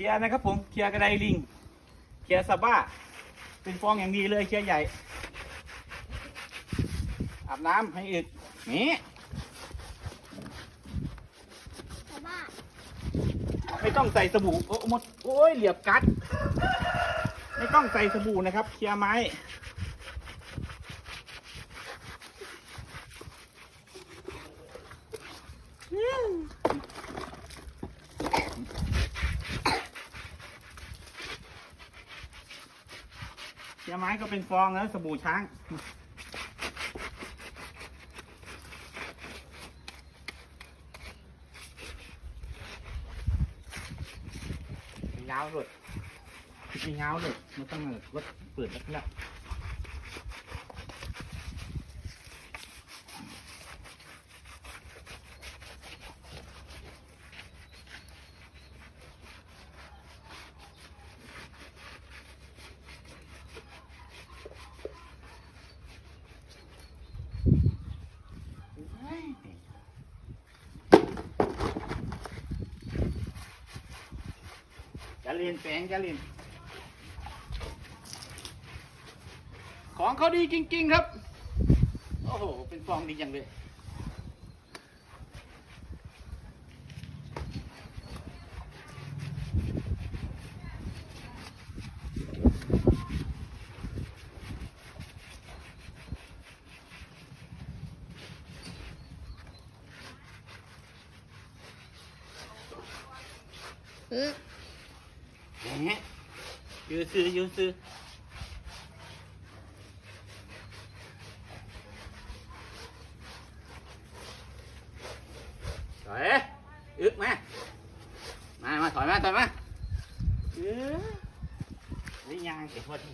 ลียร์นะครับผมเคลียร์กระไดลิงเคลียร์ซาบ้า เป็นฟองอย่างดีเลยเคลียร์ใหญ่ อาบน้ำให้อึดนี่แต่ว่าไม่ต้องใส่สบู่โอ้หมดโอ้ยเหลียบกัด ไม่ต้องใส่สบู่นะครับ เคลียร์ไม้เค ยาไม้ก็เป็นฟองแล้วสบู่ช้าง ยาวเลยยาวเลยมันต้องเออรถเปิดแล้วแล้ว จะเรียนแฝงจะเรียนของเขาดีจริง ๆ ครับ โอ้โห เป็นฟองดีจังเลยอืมแหมยืดซื้มามามาถอยอยม งเก็บพอดี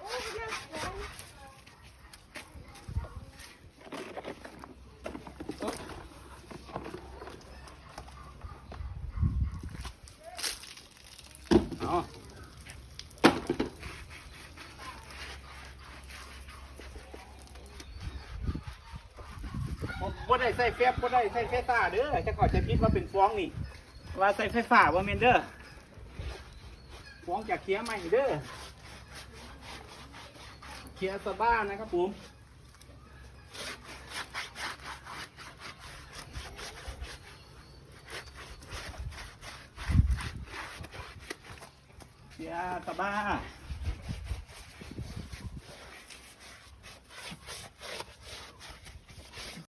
โอ้ยน่ากลัวเอา บ่ได้ใส่แฟบบ่ได้ใส่ไฟฟ้าเด้อจะขอจะคิดว่าเป็นฟองนี่ ว่าใส่ไฟฟ้าว่าเมนเด้อฟองจากเคียร์ใหม่เด้อเคียร์สบ้านะครับผมเคียร์สบ้า